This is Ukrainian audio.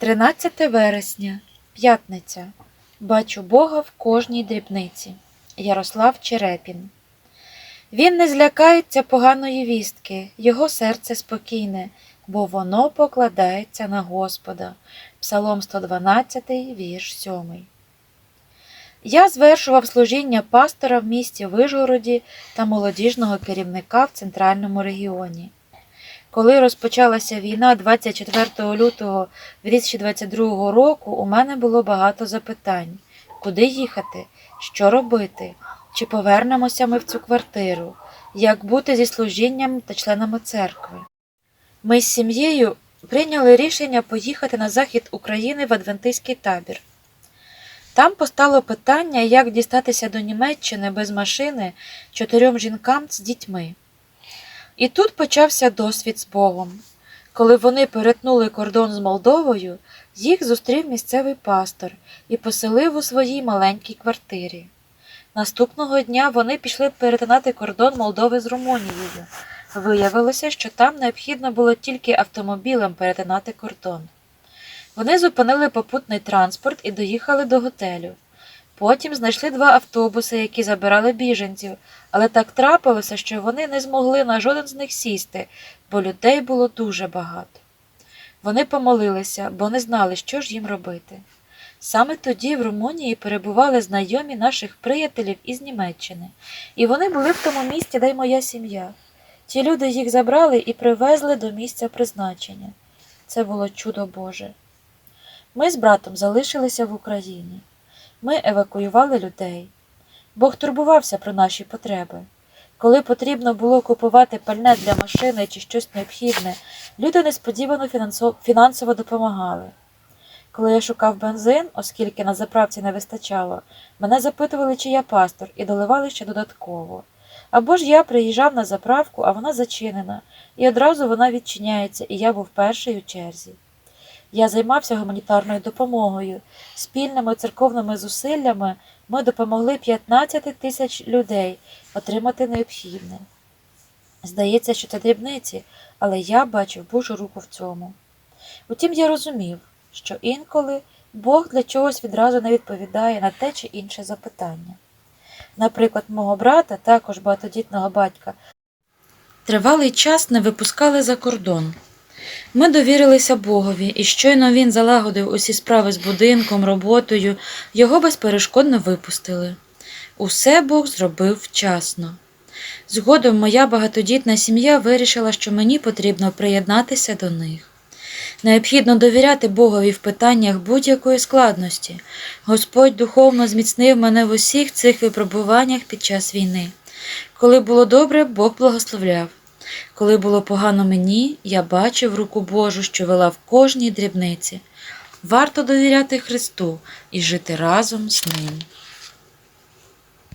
13 вересня, п'ятниця. Бачу Бога в кожній дрібниці. Ярослав Черепін. Він не злякається поганої вістки, його серце спокійне, бо воно покладається на Господа. Псалом 112, вірш 7. Я звершував служіння пастора в місті Вижгороді та молодіжного керівника в центральному регіоні. Коли розпочалася війна 24 лютого 2022 року, у мене було багато запитань: куди їхати, що робити, чи повернемося ми в цю квартиру, як бути зі служінням та членами церкви. Ми з сім'єю прийняли рішення поїхати на захід України в адвентистський табір. Там постало питання, як дістатися до Німеччини без машини чотирьом жінкам з дітьми. І тут почався досвід з Богом. Коли вони перетнули кордон з Молдовою, їх зустрів місцевий пастор і поселив у своїй маленькій квартирі. Наступного дня вони пішли перетинати кордон Молдови з Румунією. Виявилося, що там необхідно було тільки автомобілем перетинати кордон. Вони зупинили попутний транспорт і доїхали до готелю. Потім знайшли два автобуси, які забирали біженців, але так трапилося, що вони не змогли на жоден з них сісти, бо людей було дуже багато. Вони помолилися, бо не знали, що ж їм робити. Саме тоді в Румунії перебували знайомі наших приятелів із Німеччини, і вони були в тому місті, де й моя сім'я. Ті люди їх забрали і привезли до місця призначення. Це було чудо Боже. Ми з братом залишилися в Україні. Ми евакуювали людей. Бог турбувався про наші потреби. Коли потрібно було купувати пальне для машини чи щось необхідне, люди несподівано фінансово допомагали. Коли я шукав бензин, оскільки на заправці не вистачало, мене запитували, чи я пастор, і доливали ще додатково. Або ж я приїжджав на заправку, а вона зачинена, і одразу вона відчиняється, і я був перший у черзі. Я займався гуманітарною допомогою. Спільними церковними зусиллями ми допомогли 15 тисяч людей отримати необхідне. Здається, що це дрібниці, але я бачив Божу руку в цьому. Утім, я розумів, що інколи Бог для чогось відразу не відповідає на те чи інше запитання. Наприклад, мого брата, також багатодітного батька, тривалий час не випускали за кордон. Ми довірилися Богові, і щойно він залагодив усі справи з будинком, роботою, його безперешкодно випустили. Усе Бог зробив вчасно. Згодом моя багатодітна сім'я вирішила, що мені потрібно приєднатися до них. Необхідно довіряти Богові в питаннях будь-якої складності. Господь духовно зміцнив мене в усіх цих випробуваннях під час війни. Коли було добре, Бог благословляв. Коли було погано мені, я бачив руку Божу, що вела в кожній дрібниці. Варто довіряти Христу і жити разом з Ним.